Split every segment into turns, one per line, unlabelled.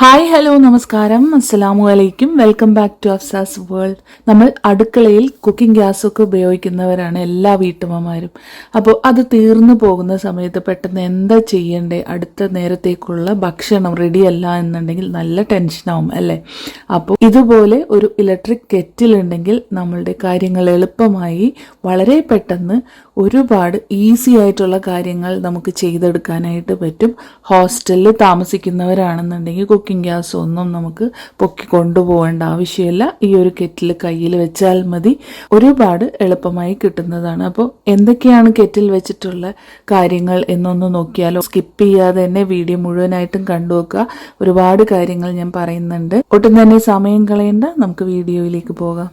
Hi hello നമസ്കാരം. അസ്സലാമു അലൈക്കും. Welcome back to Afsa's world നമ്മൾ അടുക്കളയിൽ കുക്കിംഗ് ഗ്യാസൊക്കെ ഉപയോഗിക്കുന്നവരാണ് എല്ലാ വീട്ടമ്മമാരും. അപ്പോൾ അത് തീർന്നു പോകുന്ന സമയത്ത് പെട്ടെന്ന് എന്താ ചെയ്യേണ്ടേ? അടുത്ത നേരത്തേക്കുള്ള ഭക്ഷണം റെഡിയല്ല എന്നുണ്ടെങ്കിൽ നല്ല ടെൻഷനാവും അല്ലേ? അപ്പോൾ ഇതുപോലെ ഒരു ഇലക്ട്രിക് കെറ്റിൽ ഉണ്ടെങ്കിൽ നമ്മളുടെ കാര്യങ്ങൾ എളുപ്പമായി വളരെ പെട്ടെന്ന് ഒരുപാട് ഈസി ആയിട്ടുള്ള കാര്യങ്ങൾ നമുക്ക് ചെയ്തെടുക്കാനായിട്ട് പറ്റും. ഹോസ്റ്റലിൽ താമസിക്കുന്നവരാണെന്നുണ്ടെങ്കിൽ കുക്കിംഗ് ഗ്യാസ് ഒന്നും നമുക്ക് പൊക്കി കൊണ്ടുപോകേണ്ട ആവശ്യമില്ല. ഈ ഒരു കെറ്റിൽ കയ്യിൽ വെച്ചാൽ മതി. ഒരുപാട് എളുപ്പമായി കിട്ടുന്നതാണ്. അപ്പോൾ എന്തൊക്കെയാണ് കെറ്റിൽ വെച്ചിട്ടുള്ള കാര്യങ്ങൾ എന്നൊന്ന് നോക്കിയാലോ. സ്കിപ്പ് ചെയ്യാതെ തന്നെ വീഡിയോ മുഴുവനായിട്ടും കണ്ടുവെക്കുക ഒരുപാട് കാര്യങ്ങൾ ഞാൻ പറയുന്നുണ്ട്. ഒട്ടും തന്നെ സമയം കളയേണ്ട. നമുക്ക് വീഡിയോയിലേക്ക് പോകാം.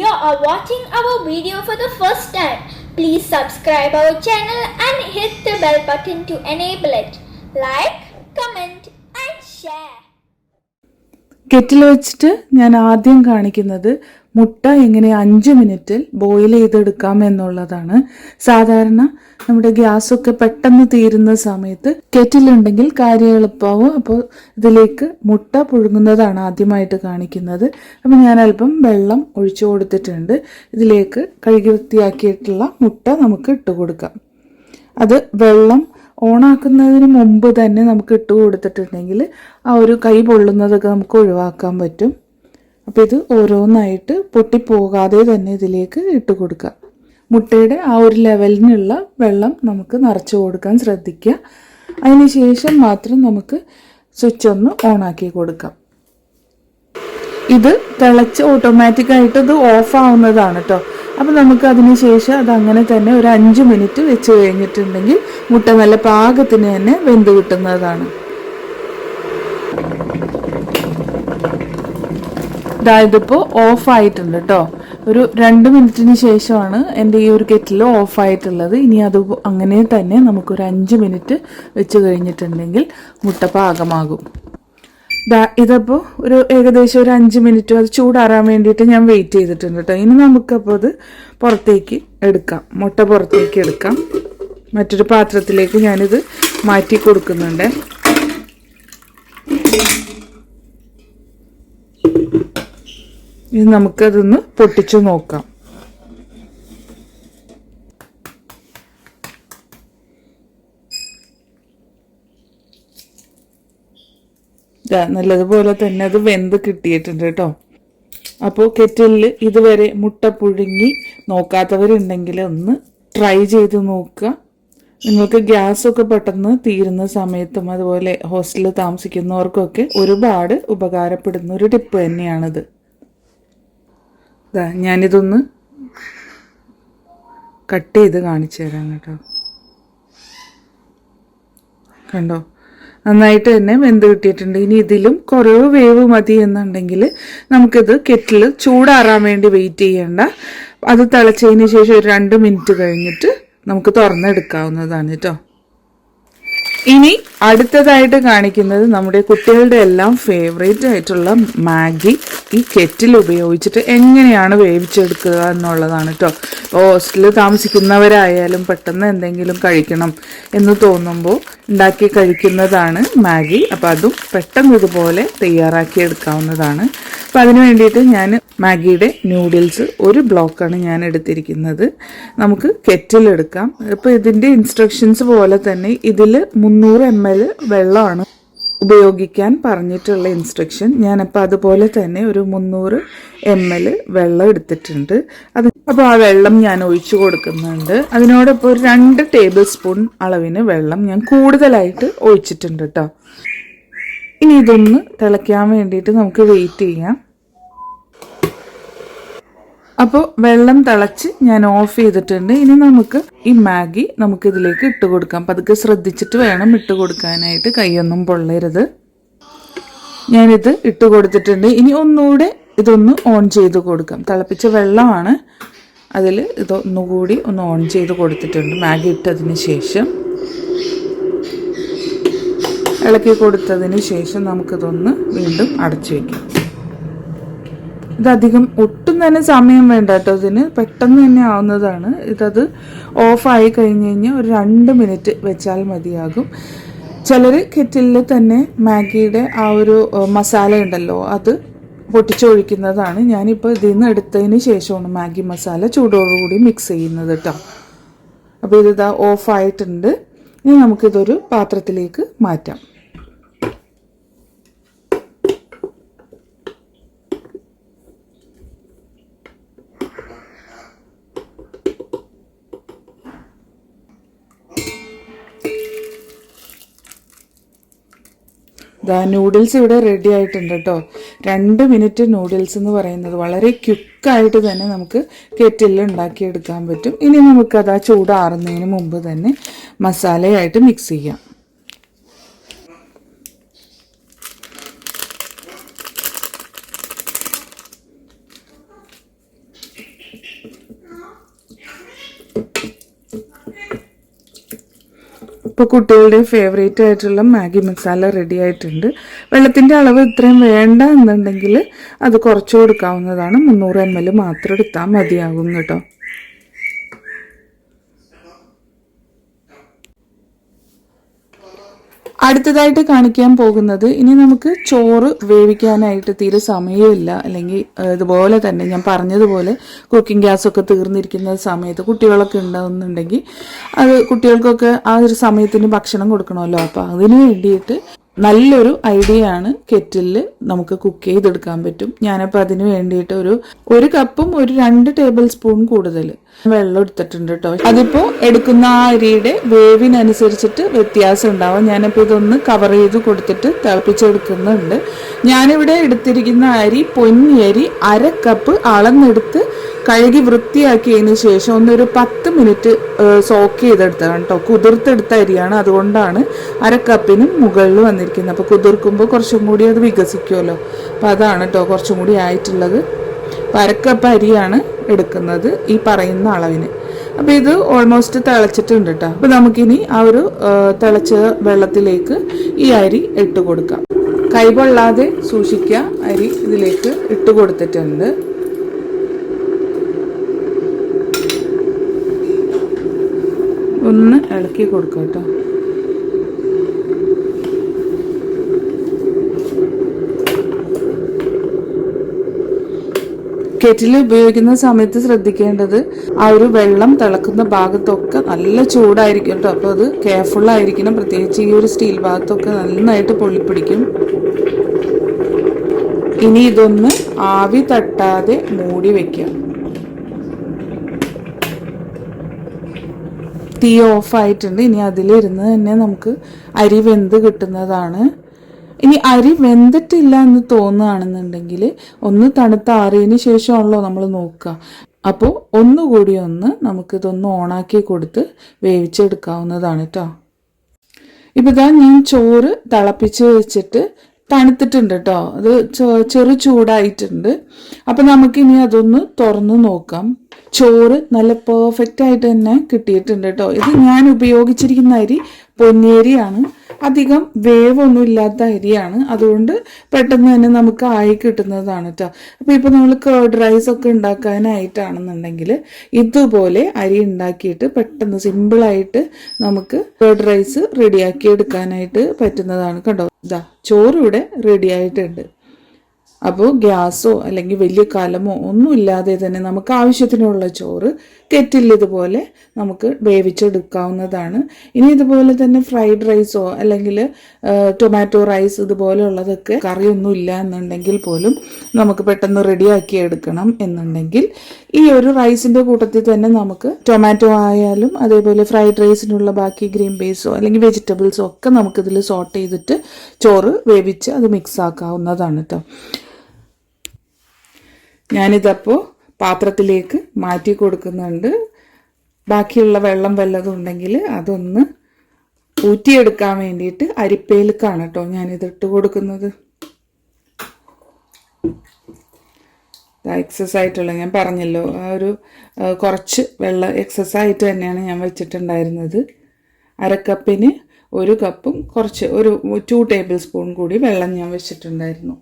You are watching our video for the first time, please subscribe our channel and hit the bell button to enable it. Like, comment and share.
Kettle വെച്ചിട്ട് ഞാൻ ആദ്യം കാണിക്കുന്നത് മുട്ട എങ്ങനെ അഞ്ച് മിനിറ്റിൽ ബോയിൽ ചെയ്തെടുക്കാം എന്നുള്ളതാണ്. സാധാരണ നമ്മുടെ ഗ്യാസൊക്കെ പെട്ടെന്ന് തീരുന്ന സമയത്ത് കെറ്റിലുണ്ടെങ്കിൽ കാര്യം എളുപ്പമാവും അപ്പോൾ ഇതിലേക്ക് മുട്ട പുഴുങ്ങുന്നതാണ് ആദ്യമായിട്ട് കാണിക്കുന്നത്. അപ്പം ഞാൻ അല്പം വെള്ളം ഒഴിച്ചു കൊടുത്തിട്ടുണ്ട്. ഇതിലേക്ക് കഴുകി വൃത്തിയാക്കിയിട്ടുള്ള മുട്ട നമുക്ക് ഇട്ട് കൊടുക്കാം. അത് വെള്ളം ഓണാക്കുന്നതിന് മുമ്പ് തന്നെ നമുക്ക് ഇട്ട് കൊടുത്തിട്ടുണ്ടെങ്കിൽ ആ ഒരു കൈ പൊള്ളുന്നതൊക്കെ നമുക്ക് ഒഴിവാക്കാൻ പറ്റും. അപ്പോൾ ഇത് ഓരോന്നായിട്ട് പൊട്ടിപ്പോകാതെ തന്നെ ഇതിലേക്ക് ഇട്ട് കൊടുക്കുക മുട്ടയുടെ ആ ഒരു ലെവലിനുള്ള വെള്ളം നമുക്ക് നിറച്ചു കൊടുക്കാൻ ശ്രദ്ധിക്കുക അതിന് ശേഷം മാത്രം നമുക്ക് സ്വിച്ച് ഒന്ന് ഓണാക്കി കൊടുക്കാം. ഇത് തിളച്ച് ഓട്ടോമാറ്റിക്കായിട്ട് ഇത് ഓഫ് ആവുന്നതാണ് കേട്ടോ അപ്പം നമുക്ക് അതിന് ശേഷം അത് അങ്ങനെ തന്നെ ഒരു അഞ്ച് മിനിറ്റ് വെച്ച് കഴിഞ്ഞിട്ടുണ്ടെങ്കിൽ മുട്ട നല്ല പാകത്തിന് തന്നെ വെന്ത് കിട്ടുന്നതാണ്. ഇതാ ഓഫ് ആയിട്ടുണ്ട് കേട്ടോ ഒരു രണ്ട് മിനിറ്റിന് ശേഷമാണ് എന്റെ ഈ ഒരു കെറ്റിൽ ഓഫ് ആയിട്ടുള്ളത് ഇനി അത് അങ്ങനെ തന്നെ നമുക്കൊരു അഞ്ച് മിനിറ്റ് വെച്ച് കഴിഞ്ഞിട്ടുണ്ടെങ്കിൽ മുട്ട പാകമാകും. ഇതപ്പോൾ ഒരു ഏകദേശം ഒരു അഞ്ച് മിനിറ്റ് അത് ചൂടാറാൻ വേണ്ടിയിട്ട് ഞാൻ വെയിറ്റ് ചെയ്തിട്ടുണ്ട് കേട്ടോ ഇനി നമുക്കപ്പോൾ അത് പുറത്തേക്ക് എടുക്കാം. മുട്ട പുറത്തേക്ക് എടുക്കാം. മറ്റൊരു പാത്രത്തിലേക്ക് ഞാനിത് മാറ്റി കൊടുക്കുന്നുണ്ട്. ഇനി നമുക്കതൊന്ന് പൊട്ടിച്ചു നോക്കാം. നല്ലതുപോലെ തന്നെ അത് വെന്ത് കിട്ടിയിട്ടുണ്ട് കേട്ടോ. അപ്പോൾ കെറ്റിലിൽ ഇതുവരെ മുട്ട പുഴുങ്ങി നോക്കാത്തവരുണ്ടെങ്കിൽ ഒന്ന് ട്രൈ ചെയ്ത് നോക്കുക. നിങ്ങൾക്ക് ഗ്യാസ് ഒക്കെ പെട്ടെന്ന് തീരുന്ന സമയത്തും അതുപോലെ ഹോസ്റ്റലിൽ താമസിക്കുന്നവർക്കൊക്കെ ഒരുപാട് ഉപകാരപ്പെടുന്ന ഒരു ടിപ്പ് തന്നെയാണിത്. ദാ ഞാനിതൊന്ന് കട്ട് ചെയ്ത് കാണിച്ചു തരാം കേട്ടോ. കണ്ടോ? നന്നായിട്ട് തന്നെ വെന്ത് കിട്ടിയിട്ടുണ്ട്. ഇനി ഇതിലും കുറവ് വേവ് മതി എന്നുണ്ടെങ്കിൽ നമുക്കിത് കെറ്റിൽ ചൂടാറാൻ വേണ്ടി വെയിറ്റ് ചെയ്യേണ്ട. അത് തിളച്ചതിന് ശേഷം ഒരു രണ്ട് മിനിറ്റ് കഴിഞ്ഞിട്ട് നമുക്ക് തുറന്നെടുക്കാവുന്നതാണ് കേട്ടോ. ഇനി അടുത്തതായിട്ട് കാണിക്കുന്നത് നമ്മുടെ കുട്ടികളുടെ എല്ലാം ഫേവറേറ്റ് ആയിട്ടുള്ള മാഗി ഈ കെറ്റിൽ ഉപയോഗിച്ചിട്ട് എങ്ങനെയാണ് വേവിച്ചെടുക്കുക എന്നുള്ളതാണ് കേട്ടോ ഹോസ്റ്റലിൽ താമസിക്കുന്നവരായാലും പെട്ടെന്ന് എന്തെങ്കിലും കഴിക്കണം എന്ന് തോന്നുമ്പോൾ ഉണ്ടാക്കി കഴിക്കുന്നതാണ് മാഗി. അപ്പോൾ അതും പെട്ടെന്ന് ഇതുപോലെ തയ്യാറാക്കി എടുക്കാവുന്നതാണ്. അപ്പം അതിന് വേണ്ടിയിട്ട് ഞാൻ മാഗിയുടെ ന്യൂഡിൽസ് ഒരു ബ്ലോക്കാണ് ഞാൻ എടുത്തിരിക്കുന്നത്. നമുക്ക് കെറ്റിലെടുക്കാം ഇപ്പോൾ ഇതിന്റെ ഇൻസ്ട്രക്ഷൻസ് പോലെ തന്നെ ഇതിൽ മുന്നൂറ് എം എൽ വെള്ളമാണ് ഉപയോഗിക്കാൻ പറഞ്ഞിട്ടുള്ള ഇൻസ്ട്രക്ഷൻ. ഞാനപ്പോൾ അതുപോലെ തന്നെ ഒരു മുന്നൂറ് എം എൽ വെള്ളം എടുത്തിട്ടുണ്ട്. അത് അപ്പോൾ ആ വെള്ളം ഞാൻ ഒഴിച്ചു കൊടുക്കുന്നുണ്ട്. അതിനോടൊപ്പം ഒരു രണ്ട് ടേബിൾ സ്പൂൺ അളവിന് വെള്ളം ഞാൻ കൂടുതലായിട്ട് ഒഴിച്ചിട്ടുണ്ട് കേട്ടോ ഇനി ഇതൊന്ന് തിളയ്ക്കാൻ വേണ്ടിയിട്ട് നമുക്ക് വെയിറ്റ് ചെയ്യാം. അപ്പോൾ വെള്ളം തിളച്ച് ഞാൻ ഓഫ് ചെയ്തിട്ടുണ്ട്. ഇനി നമുക്ക് ഈ മാഗി നമുക്ക് ഇതിലേക്ക് ഇട്ട് കൊടുക്കാം. പതുക്കെ ശ്രദ്ധിച്ചിട്ട് വേണം ഇട്ട് കൊടുക്കാനായിട്ട്. കൈയൊന്നും പൊള്ളരുത്. ഞാനിത് ഇട്ട് കൊടുത്തിട്ടുണ്ട്. ഇനി ഒന്നുകൂടെ ഇതൊന്ന് ഓൺ ചെയ്ത് കൊടുക്കാം. തിളപ്പിച്ച വെള്ളമാണ്. അതിൽ ഇതൊന്നുകൂടി ഒന്ന് ഓൺ ചെയ്ത് കൊടുത്തിട്ടുണ്ട്. മാഗി ഇട്ടതിന് ശേഷം. ഇളക്കി കൊടുത്തതിന് ശേഷം നമുക്കിതൊന്ന് വീണ്ടും അടച്ചു വയ്ക്കാം ഇതധികം ഒട്ടും തന്നെ സമയം വേണ്ട കേട്ടോ ഇതിന്. പെട്ടെന്ന് തന്നെ ആവുന്നതാണ്. ഇതത് ഓഫായി കഴിഞ്ഞ് കഴിഞ്ഞാൽ ഒരു രണ്ട് മിനിറ്റ് വെച്ചാൽ മതിയാകും. ചിലർ കെറ്റിലിൽ തന്നെ മാഗിയുടെ ആ ഒരു മസാല ഉണ്ടല്ലോ അത് പൊട്ടിച്ചൊഴിക്കുന്നതാണ്. ഞാനിപ്പോൾ ഇതിൽ നിന്ന് എടുത്തതിന് ശേഷമാണ് മാഗി മസാല ചൂടോടുകൂടി മിക്സ് ചെയ്യുന്നത് കേട്ടോ. അപ്പോൾ ഇതിതാ ഓഫായിട്ടുണ്ട് ഇനി നമുക്കിതൊരു പാത്രത്തിലേക്ക് മാറ്റാം. ദാ നൂഡിൽസ് ഇവിടെ റെഡി ആയിട്ടുണ്ട് കേട്ടോ രണ്ട് മിനിറ്റ് നൂഡിൽസ് എന്ന് പറയുന്നത് വളരെ ക്യുക്കായിട്ട് തന്നെ നമുക്ക് കെറ്റിൽ ഉണ്ടാക്കിയെടുക്കാൻ പറ്റും. ഇനി നമുക്കത് ആ ചൂടാറുന്നതിന് മുമ്പ് തന്നെ മസാലയായിട്ട് മിക്സ് ചെയ്യാം. ഇപ്പോൾ കുട്ടികളുടെ ഫേവറേറ്റ് ആയിട്ടുള്ള മാഗി മസാല റെഡി ആയിട്ടുണ്ട്. വെള്ളത്തിന്റെ അളവ് ഇത്രയും വേണ്ട എന്നുണ്ടെങ്കിൽ അത് കുറച്ച് കൊടുക്കാവുന്നതാണ്. മുന്നൂറ് എം എൽ മാത്രം എടുത്താൽ മതിയാകും കേട്ടോ. അടുത്തതായിട്ട് കാണിക്കാൻ പോകുന്നത് ഇനി നമുക്ക് ചോറ് വേവിക്കാനായിട്ട് തീരെ സമയമില്ല. അല്ലെങ്കിൽ ഇതുപോലെ തന്നെ ഞാൻ പറഞ്ഞതുപോലെ കുക്കിംഗ് ഗ്യാസ് ഒക്കെ തീർന്നിരിക്കുന്ന സമയത്ത് കുട്ടികളൊക്കെ ഉണ്ടാവുന്നുണ്ടെങ്കിൽ അത് കുട്ടികൾക്കൊക്കെ ആ ഒരു സമയത്തിന് ഭക്ഷണം കൊടുക്കണമല്ലോ. അപ്പോൾ അതിന് വേണ്ടിയിട്ട് നല്ലൊരു ഐഡിയ ആണ് കെറ്റിലിൽ നമുക്ക് കുക്ക് ചെയ്തെടുക്കാൻ പറ്റും. ഞാനപ്പോൾ അതിന് വേണ്ടിയിട്ട് ഒരു ഒരു കപ്പും ഒരു രണ്ട് ടേബിൾ സ്പൂൺ കൂടുതൽ വെള്ളം എടുത്തിട്ടുണ്ട് കേട്ടോ അതിപ്പോൾ എടുക്കുന്ന ആ അരിയുടെ വേവിനനുസരിച്ചിട്ട് വ്യത്യാസം ഉണ്ടാവും. ഞാനിപ്പോൾ ഇതൊന്ന് കവർ ചെയ്ത് കൊടുത്തിട്ട് തിളപ്പിച്ചെടുക്കുന്നുണ്ട്. ഞാനിവിടെ എടുത്തിരിക്കുന്ന അരി പൊന്നി അരി അര കപ്പ് അളന്നെടുത്ത് കഴുകി വൃത്തിയാക്കിയതിന് ശേഷം ഒന്നൊരു പത്ത് മിനിറ്റ് സോക്ക് ചെയ്തെടുത്തതാണ് കേട്ടോ കുതിർത്തെടുത്ത അരിയാണ് അതുകൊണ്ടാണ് അര മുകളിൽ വന്നിരിക്കുന്നത്. അപ്പോൾ കുതിർക്കുമ്പോൾ കുറച്ചും കൂടി അത് വികസിക്കുമല്ലോ അപ്പോൾ അതാണ് കേട്ടോ കുറച്ചും കൂടി ആയിട്ടുള്ളത്. അപ്പോൾ അരക്കപ്പ് അരിയാണ് എടുക്കുന്നത് ഈ പറയുന്ന അളവിന്. അപ്പോൾ ഇത് ഓൾമോസ്റ്റ് തിളച്ചിട്ടുണ്ട് കേട്ടോ അപ്പോൾ നമുക്കിനി ആ ഒരു തിളച്ച വെള്ളത്തിലേക്ക് ഈ അരി ഇട്ട് കൊടുക്കാം. കൈപൊള്ളാതെ സൂക്ഷിക്കുക അരി ഇതിലേക്ക് ഇട്ട് കൊടുത്തിട്ടുണ്ട്. ഒന്ന് ഇളക്കി കൊടുക്കാം കേട്ടോ. കെറ്റിൽ ഉപയോഗിക്കുന്ന സമയത്ത് ശ്രദ്ധിക്കേണ്ടത് ആ ഒരു വെള്ളം തിളക്കുന്ന ഭാഗത്തൊക്കെ നല്ല ചൂടായിരിക്കും കേട്ടോ. അപ്പോൾ അത് കെയർഫുൾ ആയിരിക്കണം. പ്രത്യേകിച്ച് ഈ ഒരു സ്റ്റീൽ ഭാഗത്തൊക്കെ നന്നായിട്ട് പൊള്ളിപ്പിടിക്കും. ഇനി ഇതൊന്ന് ആവി തട്ടാതെ മൂടി വെക്കാം തീ ഓഫായിട്ടുണ്ട്. ഇനി അതിലിരുന്ന് തന്നെ നമുക്ക് അരി വെന്ത് കിട്ടുന്നതാണ്. ഇനി അരി വെന്തിട്ടില്ല എന്ന് തോന്നുകയാണെന്നുണ്ടെങ്കിൽ ഒന്ന് തണുത്താറിയതിന് ശേഷമാണല്ലോ നമ്മൾ നോക്കുക. അപ്പോൾ ഒന്നുകൂടി ഒന്ന് നമുക്കിതൊന്ന് ഓണാക്കി കൊടുത്ത് വേവിച്ചെടുക്കാവുന്നതാണ് കേട്ടോ ഇപ്പം ഇതാ ഞാൻ ചോറ് തിളപ്പിച്ച് വെച്ചിട്ട് തണുത്തിട്ടുണ്ട് കേട്ടോ അത് ചെറു ചൂടായിട്ടുണ്ട്. അപ്പം നമുക്കിനി അതൊന്ന് തുറന്ന് നോക്കാം. ചോറ് നല്ല പെർഫെക്റ്റ് ആയിട്ട് തന്നെ കിട്ടിയിട്ടുണ്ട് കേട്ടോ ഇത് ഞാൻ ഉപയോഗിച്ചിരിക്കുന്ന അരി പൊന്നിയരിയാണ്. അധികം വേവൊന്നും ഇല്ലാത്ത അരിയാണ്. അതുകൊണ്ട് പെട്ടെന്ന് തന്നെ നമുക്ക് ആയി കിട്ടുന്നതാണ് കേട്ടോ അപ്പോൾ ഇപ്പോൾ നമ്മൾ കേർഡ് റൈസ് ഒക്കെ ഉണ്ടാക്കാനായിട്ടാണെന്നുണ്ടെങ്കിൽ ഇതുപോലെ അരി ഉണ്ടാക്കിയിട്ട് പെട്ടെന്ന് സിമ്പിളായിട്ട് നമുക്ക് കേർഡ് റൈസ് റെഡിയാക്കി എടുക്കാനായിട്ട് പറ്റുന്നതാണ് കണ്ടോ? ഇതാ ചോറ് ഇവിടെ റെഡി ആയിട്ടുണ്ട്. അപ്പോൾ ഗ്യാസോ അല്ലെങ്കിൽ വലിയ കലമോ ഒന്നുമില്ലാതെ തന്നെ നമുക്ക് ആവശ്യത്തിനുള്ള ചോറ് കെറ്റിൽ ഇതുപോലെ നമുക്ക് വേവിച്ചെടുക്കാവുന്നതാണ്. ഇനി ഇതുപോലെ തന്നെ ഫ്രൈഡ് റൈസോ അല്ലെങ്കിൽ ടൊമാറ്റോ റൈസ് ഇതുപോലെയുള്ളതൊക്കെ കറിയൊന്നും ഇല്ല എന്നുണ്ടെങ്കിൽ പോലും നമുക്ക് പെട്ടെന്ന് റെഡിയാക്കി എടുക്കണം എന്നുണ്ടെങ്കിൽ ഈ ഒരു റൈസിന്റെ കൂട്ടത്തിൽ തന്നെ നമുക്ക് ടൊമാറ്റോ ആയാലും അതേപോലെ ഫ്രൈഡ് റൈസിനുള്ള ബാക്കി ഗ്രീൻ ബേസോ അല്ലെങ്കിൽ വെജിറ്റബിൾസോ ഒക്കെ നമുക്കിതിൽ സോർട്ട് ചെയ്തിട്ട് ചോറ് വേവിച്ച് അത് മിക്സ് ആക്കാവുന്നതാണ് കേട്ടോ ഞാനിതപ്പോൾ പാത്രത്തിലേക്ക് മാറ്റി കൊടുക്കുന്നുണ്ട്. ബാക്കിയുള്ള വെള്ളം വല്ലതും ഉണ്ടെങ്കിൽ അതൊന്ന് ഊറ്റിയെടുക്കാൻ വേണ്ടിയിട്ട് അരിപ്പയിലേക്കാണ് കേട്ടോ ഞാനിത് ഇട്ട് കൊടുക്കുന്നത്. എക്സസ് ആയിട്ടുള്ള ഞാൻ പറഞ്ഞല്ലോ ആ ഒരു കുറച്ച് വെള്ളം എക്സസ് ആയിട്ട് തന്നെയാണ് ഞാൻ വെച്ചിട്ടുണ്ടായിരുന്നത്. അരക്കപ്പിന് ഒരു കപ്പും കുറച്ച് ഒരു ടു ടേബിൾ സ്പൂൺ കൂടി വെള്ളം ഞാൻ വെച്ചിട്ടുണ്ടായിരുന്നു.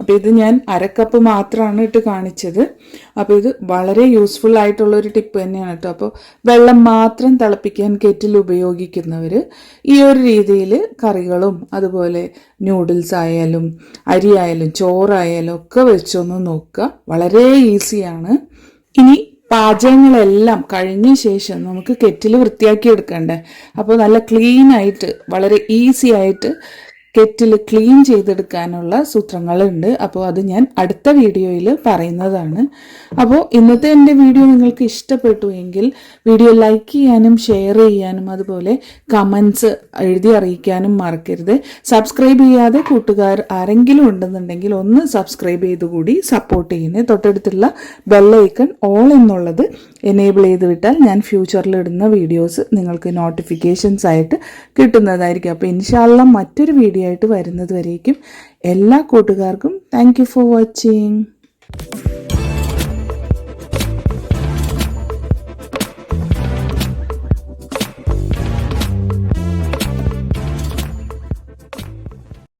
അപ്പോൾ ഇത് ഞാൻ അരക്കപ്പ് മാത്രമാണ് ഇട്ട് കാണിച്ചത്. അപ്പോൾ ഇത് വളരെ യൂസ്ഫുൾ ആയിട്ടുള്ള ഒരു ടിപ്പ് തന്നെയാണ് കേട്ടോ. അപ്പോൾ വെള്ളം മാത്രം തിളപ്പിക്കാൻ കെറ്റിൽ ഉപയോഗിക്കുന്നവർ ഈ ഒരു രീതിയിൽ കറികളും അതുപോലെ ന്യൂഡിൽസ് ആയാലും അരി ആയാലും ചോറായാലും ഒക്കെ വെച്ചൊന്ന് നോക്കുക. വളരെ ഈസിയാണ് ഇനി പാചകങ്ങളെല്ലാം കഴിഞ്ഞ ശേഷം നമുക്ക് കെറ്റിൽ വൃത്തിയാക്കി എടുക്കണ്ടേ? അപ്പോൾ നല്ല ക്ലീൻ ആയിട്ട് വളരെ ഈസി ആയിട്ട് കെറ്റിൽ ക്ലീൻ ചെയ്തെടുക്കാനുള്ള സൂത്രങ്ങളുണ്ട്. അപ്പോൾ അത് ഞാൻ അടുത്ത വീഡിയോയിൽ പറയുന്നതാണ്. അപ്പോൾ ഇന്നത്തെ എന്റെ വീഡിയോ നിങ്ങൾക്ക് ഇഷ്ടപ്പെട്ടു എങ്കിൽ വീഡിയോ ലൈക്ക് ചെയ്യാനും ഷെയർ ചെയ്യാനും അതുപോലെ കമൻസ് എഴുതി അറിയിക്കാനും മറക്കരുത്. സബ്സ്ക്രൈബ് ചെയ്യാതെ കൂട്ടുകാർ ആരെങ്കിലും ഉണ്ടെന്നുണ്ടെങ്കിൽ ഒന്ന് സബ്സ്ക്രൈബ് ചെയ്തുകൂടി സപ്പോർട്ട് ചെയ്യുന്നത് തൊട്ടടുത്തുള്ള ബെല്ലൈക്കൺ ഓൾ എന്നുള്ളത് എനേബിൾ ചെയ്ത് വിട്ടാൽ ഞാൻ ഫ്യൂച്ചറിൽ ഇടുന്ന വീഡിയോസ് നിങ്ങൾക്ക് നോട്ടിഫിക്കേഷൻസ് ആയിട്ട് കിട്ടുന്നതായിരിക്കും. അപ്പോൾ ഇൻഷാല്ല മറ്റൊരു വീഡിയോ ആയിട്ട് വരുന്നത് വരേക്കും എല്ലാ കൂട്ടുകാർക്കും താങ്ക് ഫോർ വാച്ചിങ്